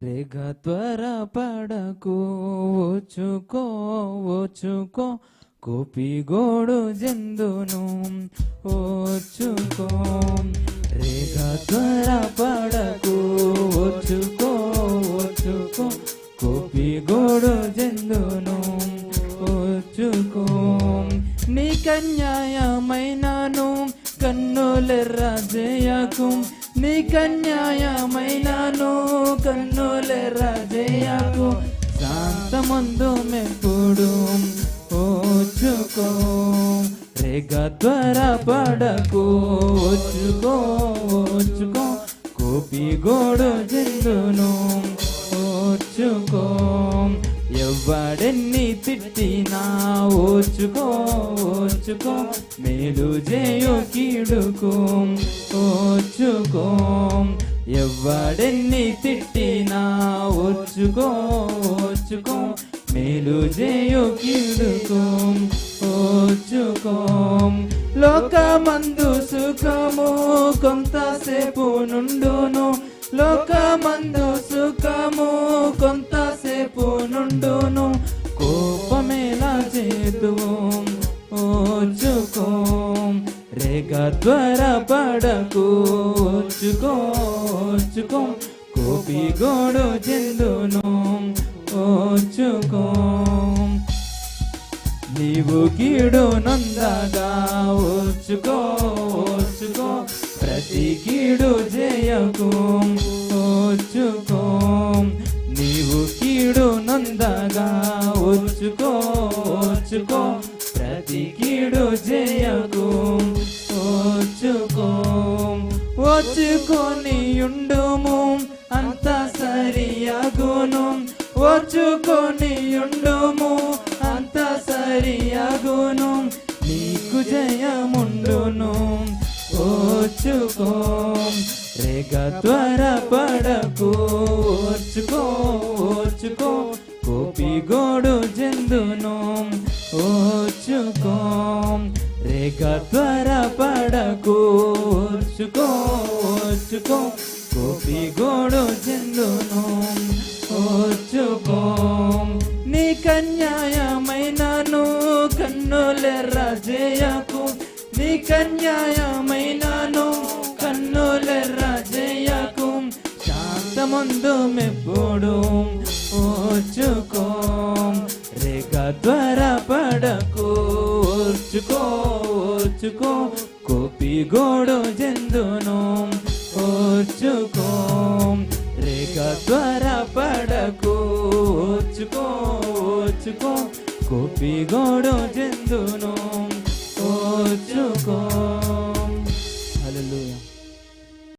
రేగ త్వర పడకు వచ్చుకో వచ్చుకో కోపి గోడు జందును వచ్చుకో రేగ త్వర పడకు వచ్చుకో వచ్చుకో కోపి గోడు జందును వచ్చుకో నీ కన్యాయమైనను కన్నులెర్ర జయకు నీ కన్యాయమైనను కన్నులెర్ర జయకు శాంతమందు మెప్పుడు ఓచుకో రేగ త్వర పడకు. ఓచుకో ఓచుకో కోపి గోడు జందును ఓచుకో ఎవడెన్ని తిట్టినా ఓచుకో ఓచుకో మేలు చేయు కీడుకు ఓచుకో ఎవడెన్ని తిట్టినా ఓచుకో ఓచుకో మేలు చేయు కీడుకు ఓచుకో లోకమందు సుఖము కొంతసేపు నుండును లోకమందు సుఖము కొంతసేపు నుండును కోపమేలా చేతువు రేగ త్వర పడకు. ఓచుకో ఓచుకో కోపి గోడు చెందును ఓచుకో నీవు కీడు నందగా. ఓచుకో ఓచుకో ప్రతి కీడు జయకు. ఓచుకో నీవు కీడు నందగా. ఓచుకో ఓచుకో ప్రతి కీడు జయకు ఓచుకో ఓచుకొని ఉండుము అంత సరియాగును. ఓచుకొని ఉండుము అంత సరియాగును. నీకు జయముండును ఓచుకో. రేగ త్వర పడకు ఓచుకో ఓచుకో. కోపి గోడు జందును ఓచుకో రేఖ త్వర పడకు. ఓచుకో ఓచుకో కోపి గోడు చెందును ఓచుకో నీ కన్యాయమైనను కన్నులెర్ర చేయకు నీ కన్యాయమైనను కన్నులెర్ర చేయకు శాంతముందు మెప్పుడు. ఓచుకో రేఖ త్వర పడకు ఓర్చుకో ఓర్చుకో కోపి గోడు జందును. ఓర్చుకో రేగ త్వర పడకు. ఓర్చుకో ఓర్చుకో కోపి గోడు జందును.